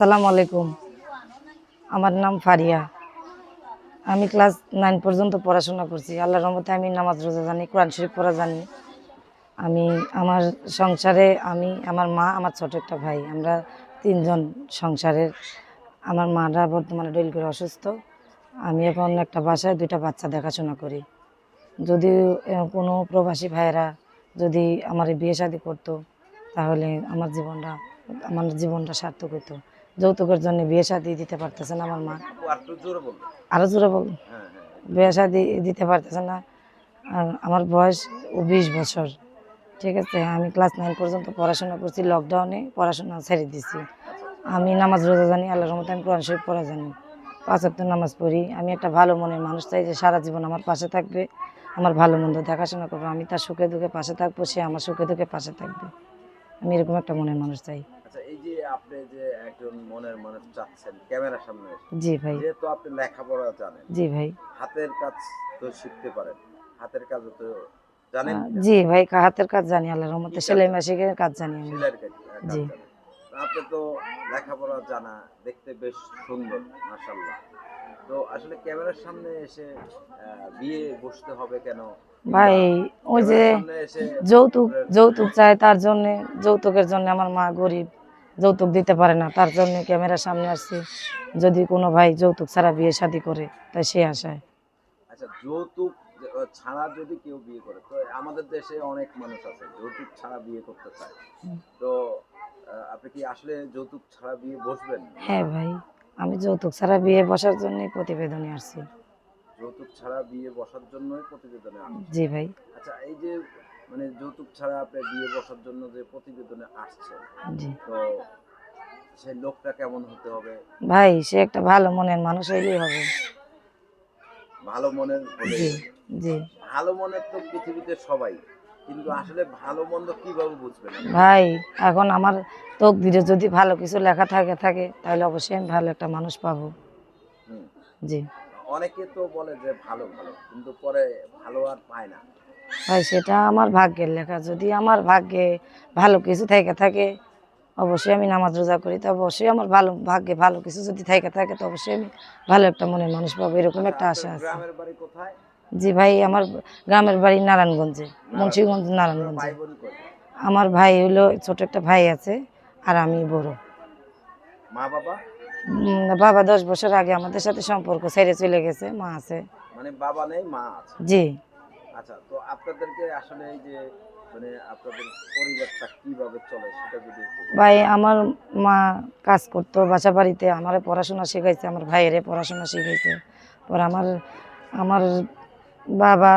সালাম আলাইকুম। আমার নাম ফারিয়া। আমি ক্লাস নাইন পর্যন্ত পড়াশোনা করছি। আল্লাহর রহমতে আমি নামাজ রোজা জানি, কোরআন শরীফ পড়া জানি। আমি আমার সংসারে আমি, আমার মা, আমার ছোট একটা ভাই, আমরা তিনজন সংসারের। আমার মারা বর্তমানে ডেল করে অসুস্থ। আমি এখন একটা বাসায় দুইটা বাচ্চা দেখাশোনা করি। যদি কোনো প্রবাসী ভাইয়েরা যদি আমার বিয়ে শাদি করতো, তাহলে আমার জীবনটা আমার জীবনটা সার্থক হতো যৌতুকের জন্য বিয়ে শাদি দিতে পারতেছে না আমার মা। একটু জোরে বল। হ্যাঁ হ্যাঁ বিয়ে শাদি দিতে পারতেছে না। আর আমার বয়স বিশ বছর। ঠিক আছে আমি ক্লাস নাইন পর্যন্ত পড়াশোনা করছি লকডাউনে পড়াশোনা ছেড়ে দিছি। আমি নামাজ রোজা জানি আল্লাহর রহমতে আমি কোরআন শরীফ পড়া জানি। পাঁচ নামাজ পড়ি। আমি একটা ভালো মনের মানুষ চাই যে সারা জীবন আমার পাশে থাকবে আমার ভালো মন্দ দেখাশোনা করব। আমি তার সুখে দুঃখে পাশে থাকব সে আমার সুখে দুঃখে পাশে থাকবে। আমি এরকম একটা মনের মানুষ চাই। আপনি যে একজন মনের মানুষ চাচ্ছেন ক্যামেরার সামনে জি ভাই। যেহেতু আপনি লেখাপড়া জানেন জি ভাই। হাতের কাজ তো শিখতে পারেন হাতের কাজ তো জানেন? জি ভাই হাতের কাজ জানি আল্লাহর রহমতে। সেলাই মেশিনের কাজ জানি আমি। সেলাইয়ের কাজ কাজ জি। তো আপনি তো লেখাপড়া জানা দেখতে বেশ সুন্দর মাশাল্লাহ তো আসলে ক্যামেরার সামনে এসে বিয়ে বসতে হবে কেন? ভাই ওই যে যৌতুক যৌতুক চায় তার জন্য যৌতুকের জন্য আমার মা গরিব। যৌতুক দিতে পারে না তার জন্য ক্যামেরার সামনে আসছি। যদি কোনো ভাই যৌতুক ছাড়া বিয়ে শাদি করে তাই সে আশায়। আচ্ছা যৌতুক ছাড়া যদি কেউ বিয়ে করে তো আমাদের দেশে অনেক মানুষ আছে যৌতুক ছাড়া বিয়ে করতে চায়। তো আপনি কি আসলে যৌতুক ছাড়া বিয়ে বসবেন? হ্যাঁ ভাই আমি যৌতুক ছাড়া বিয়ে বসার জন্যই প্রতিবেদনে আসছি। যৌতুক ছাড়া বিয়ে বসার জন্যই প্রতিবেদনে আসছেন। জি ভাই। আচ্ছা এই যে মানে যৌতুক ছাড়া আপনি বিয়ে বসার জন্য যে প্রতিবেদনে আসছে জি। তো সেই লোকটা কেমন হতে হবে? ভাই সে একটা ভালো মনের মানুষ হইলেই হবে। ভালো মনের জি জি। ভালো মনের তো পৃথিবীতে সবাই কিন্তু আসলে ভালো মন্দ কীভাবে বুঝবেন ভাই এখন আমার তকদিরে যদি ভালো কিছু লেখা থাকে থাকে তাহলে অবশ্যই আমি ভালো একটা মানুষ পাবো। জি। অনেকে তো বলে যে ভালো ভালো কিন্তু পরে ভালো আর পায় না। ভাই সেটা আমার ভাগ্যের লেখা। যদি আমার ভাগ্যে ভালো কিছু থেকে থাকে অবশ্যই আমি নামাজ রোজা করি তো অবশ্যই আমার ভালো ভাগ্যে ভালো কিছু যদি থেকে থাকে তো অবশ্যই আমি ভালো একটা মনের মানুষ পাবো এরকম একটা আশা আছে। জি ভাই আমার গ্রামের বাড়ি নারায়ণগঞ্জে মুন্সিগঞ্জ নারায়ণগঞ্জে। আমার ভাই হলো ছোট একটা ভাই আছে আর আমি বড়। মা বাবা? বাবা দশ বছর আগে আমাদের সাথে সম্পর্ক ছেড়ে চলে গেছে মা আছে। মানে বাবা নেই মা আছে। জি। আপনাদেরকে আসলে এই যে মানে আপনাদের পরিবারটা কীভাবে চলে সেটা যদি ভাই, আমার মা কাজ করতো বাসা বাড়িতে, আমার পড়াশোনা শিখাইছে, আমার ভাইয়েরে পড়াশোনা শিখাইছে। পর আমার আমার বাবা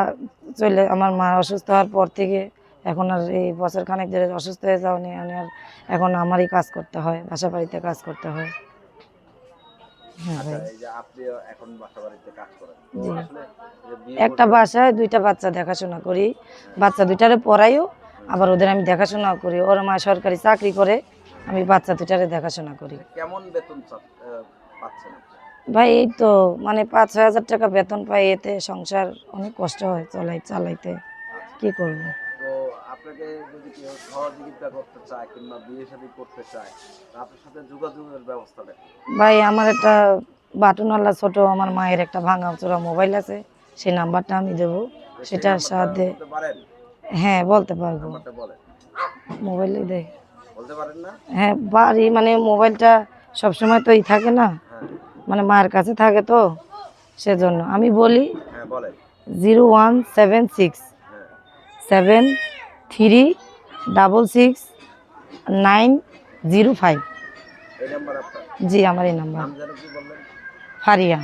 চলে, আমার মা অসুস্থ হওয়ার পর থেকে এখন আর এই বছর খানেক ধরে অসুস্থ হয়ে যাওয়া নিয়ে আর এখন আমারই কাজ করতে হয়, বাসা বাড়িতে কাজ করতে হয়। একটা বাসায় দুইটা বাচ্চা দেখাশোনা করি। বাচ্চা দুইটারে পড়াইও আবার ওদের আমি দেখাশোনা করি। ওর মা সরকারি চাকরি করে আমি বাচ্চা দুইটারে দেখাশোনা করি। কেমন বেতন পাচ্ছেন ভাই এই তো মানে পাঁচ ছয় হাজার টাকা বেতন পাই এতে সংসার অনেক কষ্ট হয় চলাই চালাইতে। কি করব? আপনাকে যদি কেউ সহযোগিতা করতে চায় কিংবা বিয়ে শাদী করতে চায় আপনার সাথে যোগাযোগের ব্যবস্থাটা? ভাই আমার একটা বাটনওয়ালা ছোট আমার মায়ের একটা ভাঙা চোরা মোবাইল আছে সেই নাম্বারটা আমি দেবো সেটার সাহায্যে হ্যাঁ বলতে পারব। মোবাইলে দেখ বলতে পারেন না? হ্যাঁ বাড়ি মানে মোবাইলটা সবসময় তো ই থাকে না হ্যাঁ। মানে মায়ের কাছে থাকে তো সেজন্য। আমি বলি হ্যাঁ জিরো ওয়ান সেভেন সিক্স হ্যাঁ। Seven three double six nine zero five. জি আমার এই নাম্বার। ফারিয়া।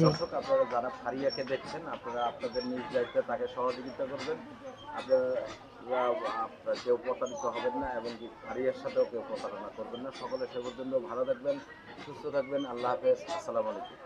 দর্শক আপনারা যারা ফারিয়াকে দেখছেন আপনারা আপনাদের নিজ দায়িত্বে তাকে সহযোগিতা করবেন। আপনারা কেউ প্রতারিত হবেন না এবং ফারিয়ার সাথেও কেউ প্রতারণা করবেন না। সকলে সে পর্যন্ত ভালো থাকবেন সুস্থ থাকবেন। আল্লাহ হাফেজ। আসসালামু আলাইকুম।